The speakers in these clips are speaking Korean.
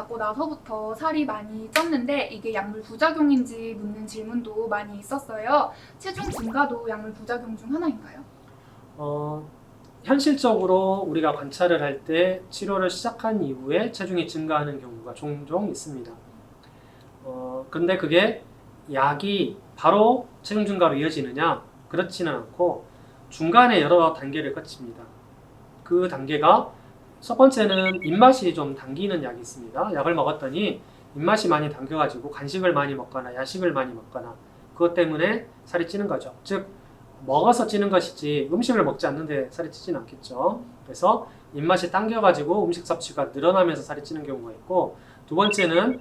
받고 나서부터 살이 많이 쪘는데 이게 약물 부작용인지 묻는 질문도 많이 있었어요. 체중 증가도 약물 부작용 중 하나인가요? 어, 현실적으로 우리가 관찰을 할 때 치료를 시작한 이후에 체중이 증가하는 경우가 종종 있습니다. 어, 근데 그게 약이 바로 체중 증가로 이어지느냐? 그렇지는 않고 중간에 여러 단계를 거칩니다. 그 단계가 첫 번째는 입맛이 좀 당기는 약이 있습니다. 약을 먹었더니 입맛이 많이 당겨가지고 간식을 많이 먹거나 야식을 많이 먹거나 그것 때문에 살이 찌는 거죠. 즉 먹어서 찌는 것이지 음식을 먹지 않는데 살이 찌진 않겠죠. 그래서 입맛이 당겨가지고 음식 섭취가 늘어나면서 살이 찌는 경우가 있고 두 번째는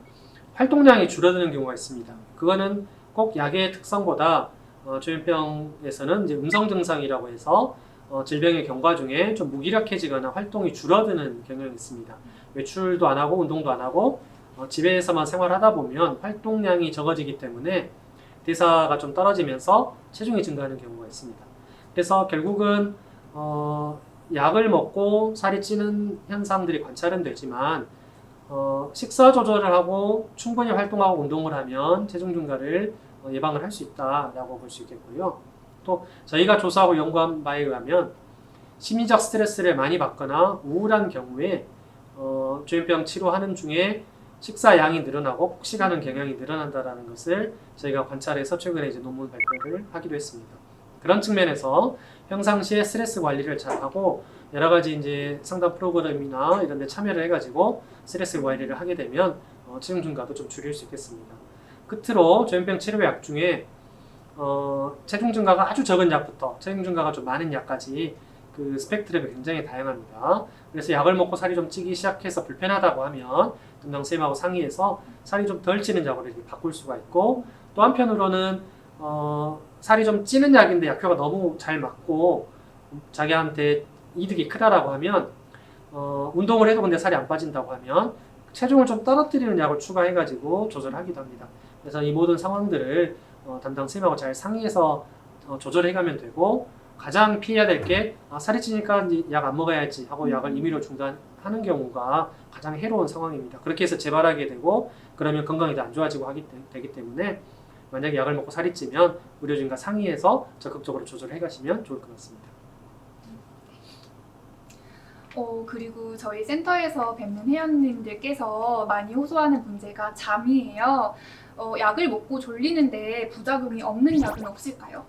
활동량이 줄어드는 경우가 있습니다. 그거는 꼭 약의 특성보다 어, 조현병에서는 음성 증상이라고 해서 어, 질병의 경과 중에 좀 무기력해지거나 활동이 줄어드는 경향이 있습니다. 외출도 안 하고 운동도 안 하고 어, 집에서만 생활하다 보면 활동량이 적어지기 때문에 대사가 좀 떨어지면서 체중이 증가하는 경우가 있습니다. 그래서 결국은 어, 약을 먹고 살이 찌는 현상들이 관찰은 되지만 어, 식사 조절을 하고 충분히 활동하고 운동을 하면 체중 증가를 어, 예방을 할 수 있다라고 볼 수 있겠고요. 또 저희가 조사하고 연구한 바에 의하면 심리적 스트레스를 많이 받거나 우울한 경우에 어, 조현병 치료하는 중에 식사 양이 늘어나고 폭식하는 경향이 늘어난다라는 것을 저희가 관찰해서 최근에 이제 논문 발표를 하기도 했습니다. 그런 측면에서 평상시에 스트레스 관리를 잘하고 여러 가지 이제 상담 프로그램이나 이런 데 참여를 해가지고 스트레스 관리를 하게 되면 어, 체중 증가도 좀 줄일 수 있겠습니다. 끝으로 조현병 치료약 중에 어, 체중 증가가 아주 적은 약부터 체중 증가가 좀 많은 약까지 그 스펙트럼이 굉장히 다양합니다. 그래서 약을 먹고 살이 좀 찌기 시작해서 불편하다고 하면 담당쌤하고 상의해서 살이 좀 덜 찌는 약으로 이렇게 바꿀 수가 있고 또 한편으로는 어, 살이 좀 찌는 약인데 약효가 너무 잘 맞고 자기한테 이득이 크다라고 하면 어, 운동을 해도 근데 살이 안 빠진다고 하면 체중을 좀 떨어뜨리는 약을 추가해가지고 조절하기도 합니다. 그래서 이 모든 상황들을 어, 담당 쌤하고 잘 상의해서 어, 조절해가면 되고 가장 피해야 될게 아, 살이 찌니까 약 안 먹어야지 하고 약을 임의로 중단하는 경우가 가장 해로운 상황입니다. 그렇게 해서 재발하게 되고 그러면 건강이 더 안 좋아지고 하기 때- 되기 때문에 만약에 약을 먹고 살이 찌면 의료진과 상의해서 적극적으로 조절해 가시면 좋을 것 같습니다. 어, 그리고 저희 센터에서 뵙는 회원님들께서 많이 호소하는 문제가 잠이에요. 어, 약을 먹고 졸리는데 부작용이 없는 약은 없을까요?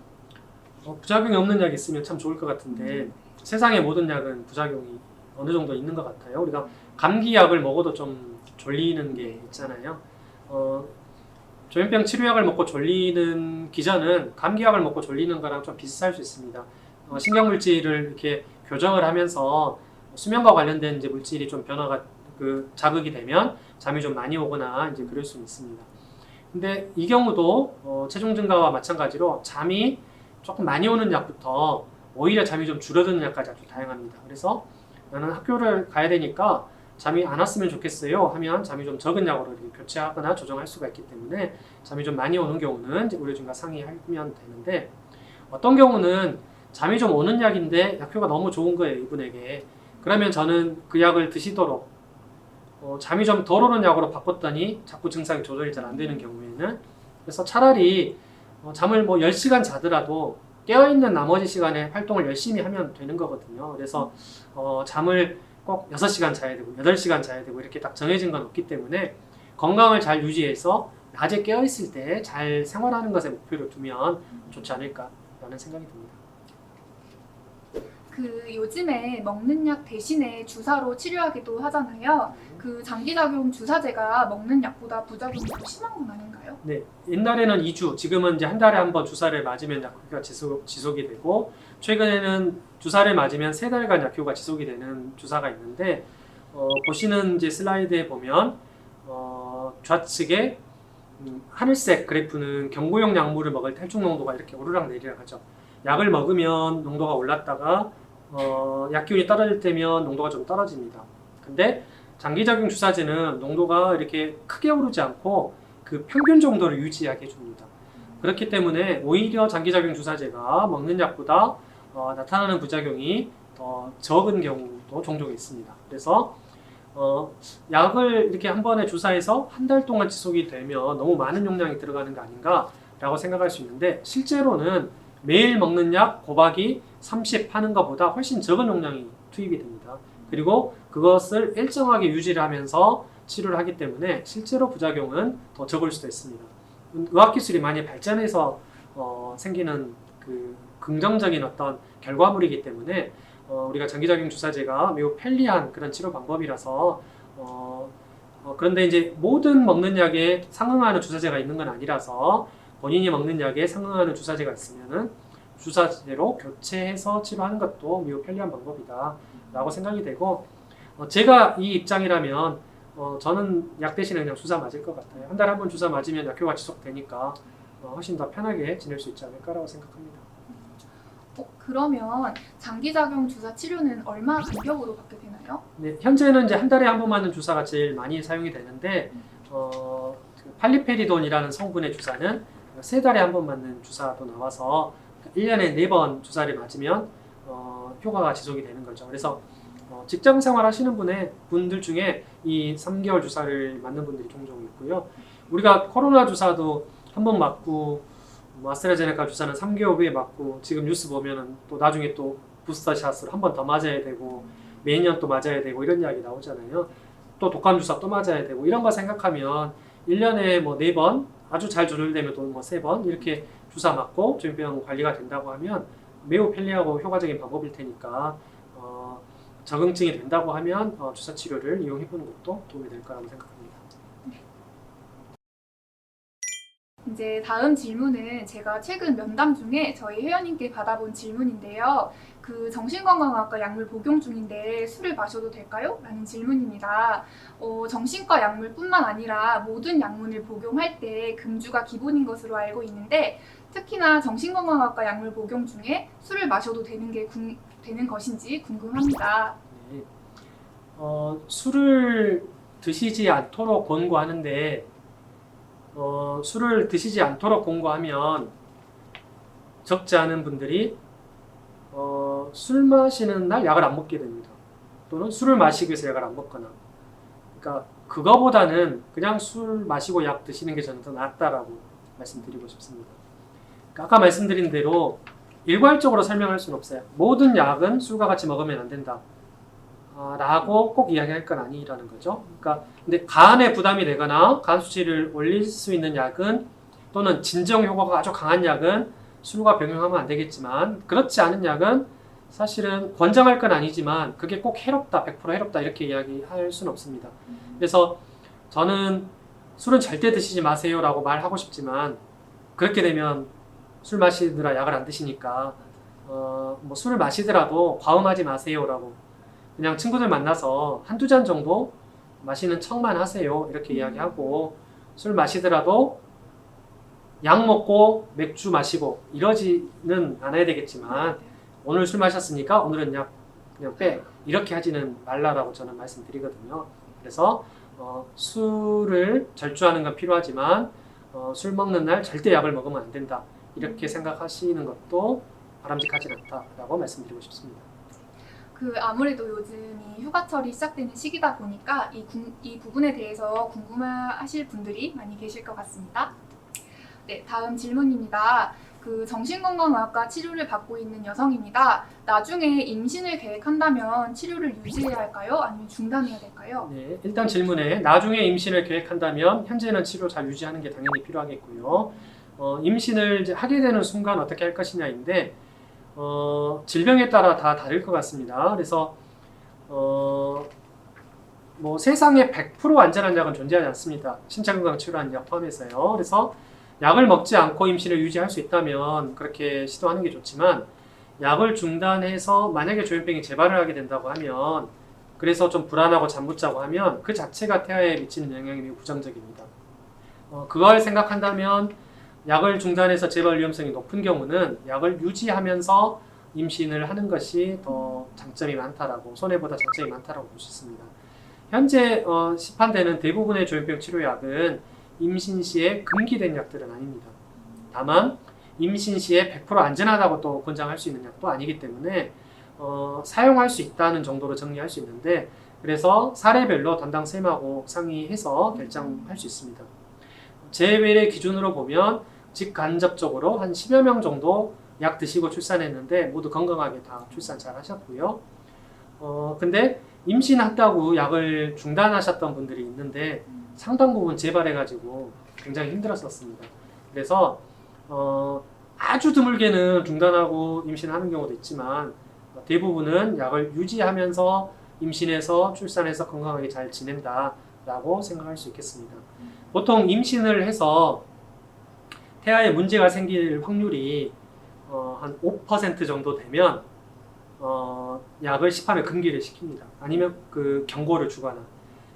어, 부작용이 없는 약이 있으면 참 좋을 것 같은데 세상의 모든 약은 부작용이 어느 정도 있는 것 같아요. 우리가 감기약을 먹어도 좀 졸리는 게 있잖아요. 어, 조현병 치료약을 먹고 졸리는 기전은 감기약을 먹고 졸리는 거랑 좀 비슷할 수 있습니다. 어, 신경물질을 이렇게 교정을 하면서 수면과 관련된 이제 물질이 좀 변화가 그 자극이 되면 잠이 좀 많이 오거나 이제 그럴 수 있습니다. 근데 이 경우도 어, 체중 증가와 마찬가지로 잠이 조금 많이 오는 약부터 오히려 잠이 좀 줄어드는 약까지 아주 다양합니다. 그래서 나는 학교를 가야 되니까 잠이 안 왔으면 좋겠어요 하면 잠이 좀 적은 약으로 교체하거나 조정할 수가 있기 때문에 잠이 좀 많이 오는 경우는 의료진과 상의하면 되는데 어떤 경우는 잠이 좀 오는 약인데 약효가 너무 좋은 거예요 이분에게 그러면 저는 그 약을 드시도록 어, 잠이 좀 덜 오는 약으로 바꿨더니 자꾸 증상이 조절이 잘 안 되는 경우에는 그래서 차라리 어, 잠을 뭐 10시간 자더라도 깨어있는 나머지 시간에 활동을 열심히 하면 되는 거거든요. 그래서 어, 잠을 꼭 6시간 자야 되고 8시간 자야 되고 이렇게 딱 정해진 건 없기 때문에 건강을 잘 유지해서 낮에 깨어있을 때 잘 생활하는 것에 목표를 두면 좋지 않을까라는 생각이 듭니다. 그 요즘에 먹는 약 대신에 주사로 치료하기도 하잖아요. 그 장기작용 주사제가 먹는 약보다 부작용이 더 심한 건 아닌가요? 네, 옛날에는 2주, 지금은 이제 한 달에 한 번 주사를 맞으면 약효가 지속, 지속이 되고 최근에는 주사를 맞으면 세 달간 약효가 지속이 되는 주사가 있는데 어, 보시는 이제 슬라이드에 보면 어, 좌측에 음, 하늘색 그래프는 경구용 약물을 먹을 때 혈중 농도가 이렇게 오르락 내리락 하죠. 약을 먹으면 농도가 올랐다가 어, 약기운이 떨어질 때면 농도가 좀 떨어집니다. 근데 장기작용 주사제는 농도가 이렇게 크게 오르지 않고 그 평균 정도를 유지하게 해줍니다. 그렇기 때문에 오히려 장기작용 주사제가 먹는 약보다 어, 나타나는 부작용이 더 적은 경우도 종종 있습니다. 그래서 어, 약을 이렇게 한 번에 주사해서 한 달 동안 지속이 되면 너무 많은 용량이 들어가는 거 아닌가라고 생각할 수 있는데 실제로는 매일 먹는 약 곱하기 30 하는 것보다 훨씬 적은 용량이 투입이 됩니다. 그리고 그것을 일정하게 유지를 하면서 치료를 하기 때문에 실제로 부작용은 더 적을 수도 있습니다. 의학 기술이 많이 발전해서 어, 생기는 그 긍정적인 어떤 결과물이기 때문에 어, 우리가 장기적인 주사제가 매우 편리한 그런 치료 방법이라서 어, 어, 그런데 이제 모든 먹는 약에 상응하는 주사제가 있는 건 아니라서 본인이 먹는 약에 상응하는 주사제가 있으면은 주사제로 교체해서 치료하는 것도 매우 편리한 방법이다라고 생각이 되고 어, 제가 이 입장이라면 어, 저는 약 대신에 그냥 주사 맞을 것 같아요. 한 달에 한 번 주사 맞으면 약효가 지속되니까 어, 훨씬 더 편하게 지낼 수 있지 않을까라고 생각합니다. 어, 그러면 장기작용 주사 치료는 얼마 간격으로 받게 되나요? 네, 현재는 이제 한 달에 한 번 맞는 주사가 제일 많이 사용이 되는데 어, 그 팔리페리돈이라는 성분의 주사는 세 달에 한 번 맞는 주사도 나와서 1년에 네번 주사를 맞으면 어, 효과가 지속이 되는 거죠. 그래서 어, 직장 생활 하시는 분의 분들 중에 이 3개월 주사를 맞는 분들이 종종 있고요. 우리가 코로나 주사도 한 번 맞고 뭐 아스트라제네카 주사는 3개월 후에 맞고 지금 뉴스 보면은 또 나중에 또 부스터샷으로 한 번 더 맞아야 되고 매년 또 맞아야 되고 이런 이야기 나오잖아요. 또 독감 주사 또 맞아야 되고 이런 거 생각하면 1년에 뭐네번 아주 잘 조절되면 또뭐세번 이렇게 주사 맞고 조현병 관리가 된다고 하면 매우 편리하고 효과적인 방법일 테니까 어, 적응증이 된다고 하면 어, 주사 치료를 이용해 보는 것도 도움이 될 거라고 생각합니다. 이제 다음 질문은 제가 최근 면담 중에 저희 회원님께 받아본 질문인데요. 그 정신건강학과 약물 복용 중인데 술을 마셔도 될까요? 라는 질문입니다. 어, 정신과 약물뿐만 아니라 모든 약물을 복용할 때 금주가 기본인 것으로 알고 있는데 특히나 정신건강학과 약물 복용 중에 술을 마셔도 되는 게 궁- 되는 것인지 궁금합니다. 네. 어, 술을 드시지 않도록 권고하는데 어, 술을 드시지 않도록 권고하면 적지 않은 분들이 어, 술 마시는 날 약을 안 먹게 됩니다. 또는 술을 마시기 위해서 약을 안 먹거나. 그러니까 그거보다는 그냥 술 마시고 약 드시는 게 저는 더 낫다라고 말씀드리고 싶습니다. 그러니까 아까 말씀드린 대로 일괄적으로 설명할 수는 없어요. 모든 약은 술과 같이 먹으면 안 된다. 아, 라고 꼭 이야기할 건 아니라는 거죠. 그러니까 근데 간에 부담이 되거나 간 수치를 올릴 수 있는 약은 또는 진정 효과가 아주 강한 약은 술과 병용하면 안 되겠지만 그렇지 않은 약은 사실은 권장할 건 아니지만 그게 꼭 해롭다, 100% 해롭다 이렇게 이야기할 수는 없습니다. 그래서 저는 술은 절대 드시지 마세요라고 말하고 싶지만 그렇게 되면 술 마시느라 약을 안 드시니까 어, 뭐 술을 마시더라도 과음하지 마세요라고 그냥 친구들 만나서 한두 잔 정도 마시는 척만 하세요. 이렇게 이야기하고 술 마시더라도 약 먹고 맥주 마시고 이러지는 않아야 되겠지만 오늘 술 마셨으니까 오늘은 약 그냥 빼. 이렇게 하지는 말라라고 저는 말씀드리거든요. 그래서 어, 술을 절주하는 건 필요하지만 어, 술 먹는 날 절대 약을 먹으면 안 된다 이렇게 생각하시는 것도 바람직하지 않다라고 말씀드리고 싶습니다. 그 아무래도 요즘이 휴가철이 시작되는 시기다 보니까 이, 궁- 이 부분에 대해서 궁금해하실 분들이 많이 계실 것 같습니다. 네, 다음 질문입니다. 그 정신건강의학과 치료를 받고 있는 여성입니다. 나중에 임신을 계획한다면 치료를 유지해야 할까요? 아니면 중단해야 될까요? 네, 일단 질문에 나중에 임신을 계획한다면 현재는 치료 잘 유지하는 게 당연히 필요하겠고요. 어, 임신을 하게 되는 순간 어떻게 할 것이냐인데 어, 질병에 따라 다 다를 것 같습니다. 그래서 어, 뭐 세상에 100% 안전한 약은 존재하지 않습니다. 신체 건강 치료하는 약 포함해서요. 그래서 약을 먹지 않고 임신을 유지할 수 있다면 그렇게 시도하는 게 좋지만 약을 중단해서 만약에 조현병이 재발을 하게 된다고 하면 그래서 좀 불안하고 잠 못 자고 하면 그 자체가 태아에 미치는 영향이 부정적입니다. 어, 그걸 생각한다면 약을 중단해서 재발 위험성이 높은 경우는 약을 유지하면서 임신을 하는 것이 더 장점이 많다라고 손해보다 장점이 많다라고 볼 수 있습니다. 현재 어, 시판되는 대부분의 조현병 치료약은 임신 시에 금기된 약들은 아닙니다. 다만 임신 시에 100% 안전하다고 또 권장할 수 있는 약도 아니기 때문에 어, 사용할 수 있다는 정도로 정리할 수 있는데 그래서 사례별로 담당 쌤하고 상의해서 결정할 수 있습니다. 제외의 기준으로 보면 직간접적으로 한 10여 명 정도 약 드시고 출산했는데 모두 건강하게 다 출산 잘 하셨고요. 어, 근데 임신했다고 약을 중단하셨던 분들이 있는데 상당 부분 재발해가지고 굉장히 힘들었었습니다. 그래서 어, 아주 드물게는 중단하고 임신하는 경우도 있지만 대부분은 약을 유지하면서 임신해서 출산해서 건강하게 잘 지낸다라고 생각할 수 있겠습니다. 보통 임신을 해서 태아에 문제가 생길 확률이 어, 한 5% 정도 되면 어, 약을 시판을 금기를 시킵니다. 아니면 그 경고를 주거나.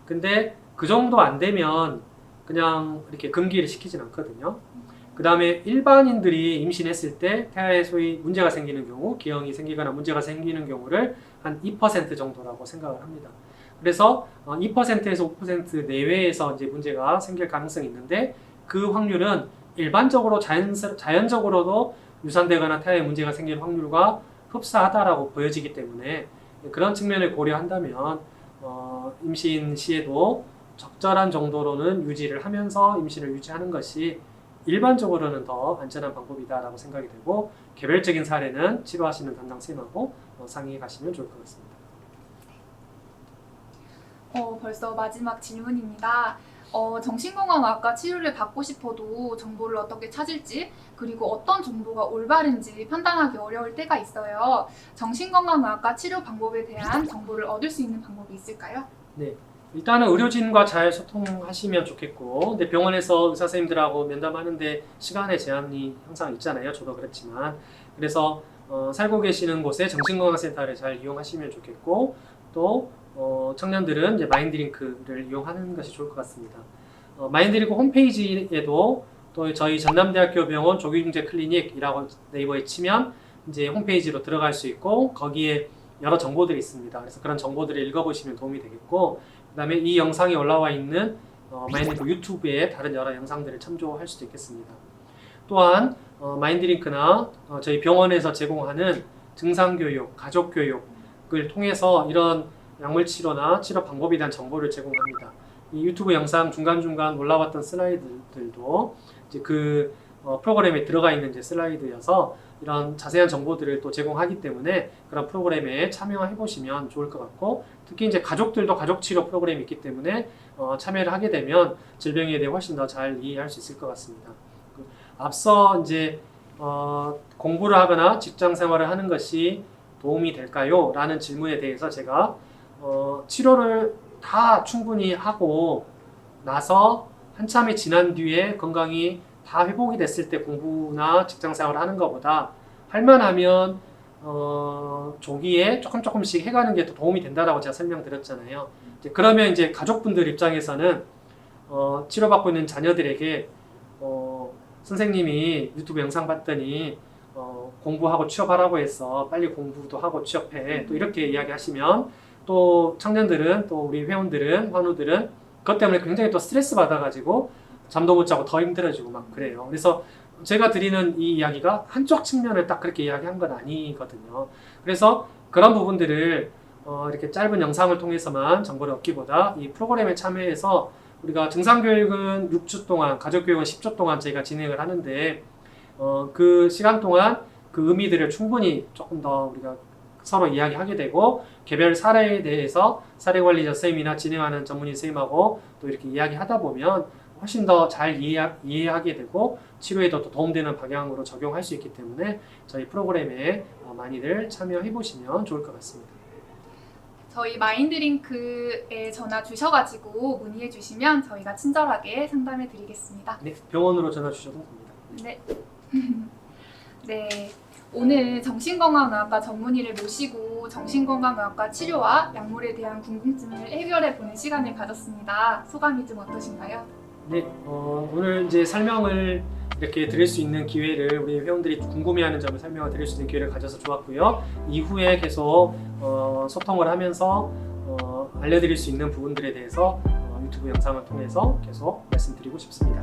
근데 그 정도 안 되면 그냥 이렇게 금기를 시키진 않거든요. 그 다음에 일반인들이 임신했을 때 태아에 소위 문제가 생기는 경우, 기형이 생기거나 문제가 생기는 경우를 한 2% 정도라고 생각을 합니다. 그래서 어, 2%에서 5% 내외에서 이제 문제가 생길 가능성이 있는데 그 확률은 일반적으로 자연스, 자연적으로도 유산되거나 태아에 문제가 생길 확률과 흡사하다라고 보여지기 때문에 그런 측면을 고려한다면 어, 임신 시에도 적절한 정도로는 유지를 하면서 임신을 유지하는 것이 일반적으로는 더 안전한 방법이다라고 생각이 되고 개별적인 사례는 치료하시는 담당 쌤하고 어, 상의해 가시면 좋을 것 같습니다. 어, 벌써 마지막 질문입니다. 어, 정신건강의학과 치료를 받고 싶어도 정보를 어떻게 찾을지 그리고 어떤 정보가 올바른지 판단하기 어려울 때가 있어요. 정신건강의학과 치료 방법에 대한 정보를 얻을 수 있는 방법이 있을까요? 일단은 의료진과 잘 소통하시면 좋겠고, 근데 병원에서 의사 선생님들하고 면담하는데 시간의 제한이 항상 있잖아요. 저도 그렇지만 그래서 어, 살고 계시는 곳에 정신건강센터를 잘 이용하시면 좋겠고, 또 어, 청년들은 이제 마인드링크를 이용하는 것이 좋을 것 같습니다. 어, 마인드링크 홈페이지에도 또 저희 전남대학교 병원 조기중재 클리닉이라고 네이버에 치면 이제 홈페이지로 들어갈 수 있고 거기에 여러 정보들이 있습니다. 그래서 그런 정보들을 읽어보시면 도움이 되겠고 그다음에 이 영상이 올라와 있는 어, 마인드링크 유튜브에 다른 여러 영상들을 참조할 수도 있겠습니다. 또한 어, 마인드링크나 어, 저희 병원에서 제공하는 증상교육, 가족교육을 통해서 이런 약물 치료나 치료 방법에 대한 정보를 제공합니다. 이 유튜브 영상 중간중간 올라왔던 슬라이드들도 이제 그 어, 프로그램에 들어가 있는 이제 슬라이드여서 이런 자세한 정보들을 또 제공하기 때문에 그런 프로그램에 참여해 보시면 좋을 것 같고 특히 이제 가족들도 가족 치료 프로그램이 있기 때문에 어, 참여를 하게 되면 질병에 대해 훨씬 더 잘 이해할 수 있을 것 같습니다. 그 앞서 이제 어, 공부를 하거나 직장 생활을 하는 것이 도움이 될까요? 라는 질문에 대해서 제가 어, 치료를 다 충분히 하고 나서 한참이 지난 뒤에 건강이 다 회복이 됐을 때 공부나 직장 생활을 하는 것보다 할만하면 어, 조기에 조금 조금씩 해가는 게 더 도움이 된다라고 제가 설명드렸잖아요. 이제 그러면 이제 가족분들 입장에서는 어, 치료받고 있는 자녀들에게 어, 선생님이 유튜브 영상 봤더니 어, 공부하고 취업하라고 해서 빨리 공부도 하고 취업해 또 이렇게 이야기하시면 또 청년들은 또 우리 회원들은 환우들은 그것 때문에 굉장히 또 스트레스 받아가지고 잠도 못 자고 더 힘들어지고 막 그래요. 그래서 제가 드리는 이 이야기가 한쪽 측면을 딱 그렇게 이야기한 건 아니거든요. 그래서 그런 부분들을 어, 이렇게 짧은 영상을 통해서만 정보를 얻기보다 이 프로그램에 참여해서 우리가 증상교육은 6주 동안, 가족교육은 10주 동안 저희가 진행을 하는데 어, 그 시간 동안 그 의미들을 충분히 조금 더 우리가 서로 이야기하게 되고 개별 사례에 대해서 사례 관리자 선생님이나 진행하는 전문의 선생님하고 또 이렇게 이야기하다 보면 훨씬 더 잘 이해, 이해하게 되고 치료에도 또 도움되는 방향으로 적용할 수 있기 때문에 저희 프로그램에 어, 많이들 참여해 보시면 좋을 것 같습니다. 저희 마인드링크에 전화 주셔가지고 문의해 주시면 저희가 친절하게 상담해 드리겠습니다. 네, 병원으로 전화 주셔도 됩니다. 네. 네. 오늘 정신건강의학과 전문의를 모시고 정신건강의학과 치료와 약물에 대한 궁금증을 해결해 보는 시간을 가졌습니다. 소감이 좀 어떠신가요? 네, 어, 오늘 이제 설명을 이렇게 드릴 수 있는 기회를 우리 회원들이 궁금해하는 점을 설명을 드릴 수 있는 기회를 가져서 좋았고요. 이후에 계속 어, 소통을 하면서 어, 알려드릴 수 있는 부분들에 대해서 어, 유튜브 영상을 통해서 계속 말씀드리고 싶습니다.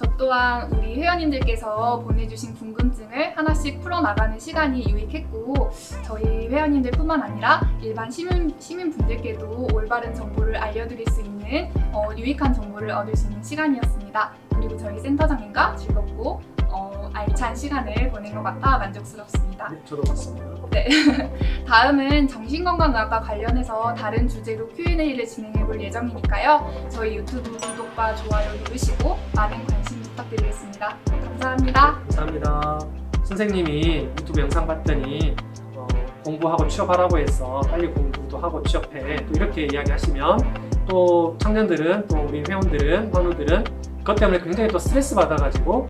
저 또한 우리 회원님들께서 보내주신 궁금증을 하나씩 풀어나가는 시간이 유익했고 저희 회원님들뿐만 아니라 일반 시민, 시민분들께도 올바른 정보를 알려드릴 수 있는 어, 유익한 정보를 얻을 수 있는 시간이었습니다. 그리고 저희 센터장님과 즐겁고 어, 알찬 시간을 보낸 것 같아 만족스럽습니다. 네, 저도 맞습니다. 다음은 정신건강의학과 관련해서 다른 주제로 Q&A를 진행해 볼 예정이니까요. 저희 유튜브 구독과 좋아요 누르시고 많은 관심 부탁드리겠습니다. 감사합니다. 감사합니다. 선생님이 유튜브 영상 봤더니 어, 공부하고 취업하라고 해서 빨리 공부도 하고 취업해 또 이렇게 이야기하시면 또 청년들은 또 우리 회원들은 환우들은 그것 때문에 굉장히 또 스트레스 받아가지고